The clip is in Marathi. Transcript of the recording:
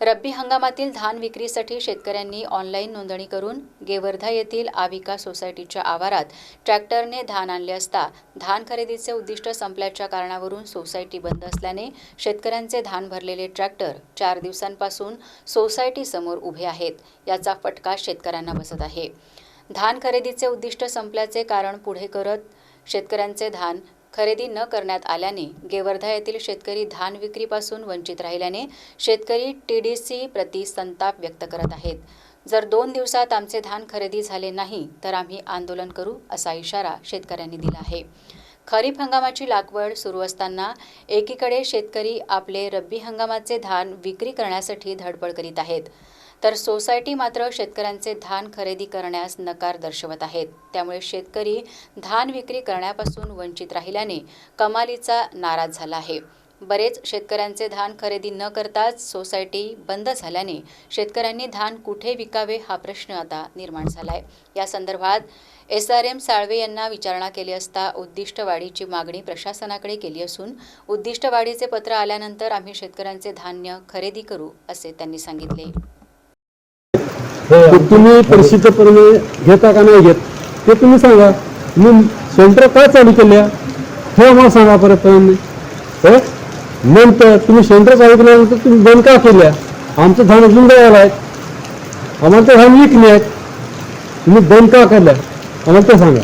रब्बी हंगामातील धान विक्रीसाठी शेतकऱ्यांनी ऑनलाईन नोंदणी करून गेवर्धा येथील आविका सोसायटीच्या आवारात ट्रॅक्टरने धान आणले असता धान खरेदीचे उद्दिष्ट संपल्याच्या कारणावरून सोसायटी बंद असल्याने शेतकऱ्यांचे धान भरलेले ट्रॅक्टर चार दिवसांपासून सोसायटीसमोर उभे आहेत याचा फटका शेतकऱ्यांना बसत आहे. धान खरेदीचे उद्दिष्ट संपल्याचे कारण पुढे करत शेतकऱ्यांचे धान खरेदी न करण्यात आल्याने गेवर्धा येथील शेतकरी धान विक्रीपासून वंचित राहिल्याने शेतकरी टी डी सी प्रति संताप व्यक्त करत आहेत. जर दोन दिवसात आमचे धान खरेदी झाले नाही तर आम्ही आंदोलन करू असा इशारा शेतकऱ्यांनी दिला आहे. खरीप हंगामाची लागवड सुरू असताना एकीकडे शेतकरी आपले रब्बी हंगामाचे धान विक्री करण्यासाठी धडपड करीत आहेत. तर सोसायटी मात्र शेतकऱ्यांचे धान खरेदी करण्यास नकार दर्शवत आहेत. त्यामुळे शेतकरी धान विक्री करण्यापासून वंचित राहिल्याने कमालीचा नाराज झाला आहे. बरेच शेतकऱ्यांचे धान खरेदी न करताच सोसायटी बंद झाल्याने शेतकऱ्यांनी धान कुठे विकावे हा प्रश्न आता निर्माण झाला आहे या संदर्भात एस आर एम साळवे यांना विचारणा केली असता उद्दिष्ट वाढीची मागणी प्रशासनाकडे केली असून उद्दिष्ट वाढीचे पत्र आल्यानंतर आम्ही शेतकऱ्यांचे धान्य खरेदी करू असे त्यांनी सांगितले. हो. तर तुम्ही परिस्थितीप्रमाणे घेता का नाही घेत ते तुम्ही सांगा. मी सेंटर का चालू केल्या? हे आम्हाला सांगा परत हो? नंतर तुम्ही सेंटर चालू केल्यानंतर तुम्ही बंद का केल्या? आमचं धान अजून द्यायला आहेत आम्हाला ते धान विकले आहेत. तुम्ही बंद का केल्या? आम्हाला ते सांगा.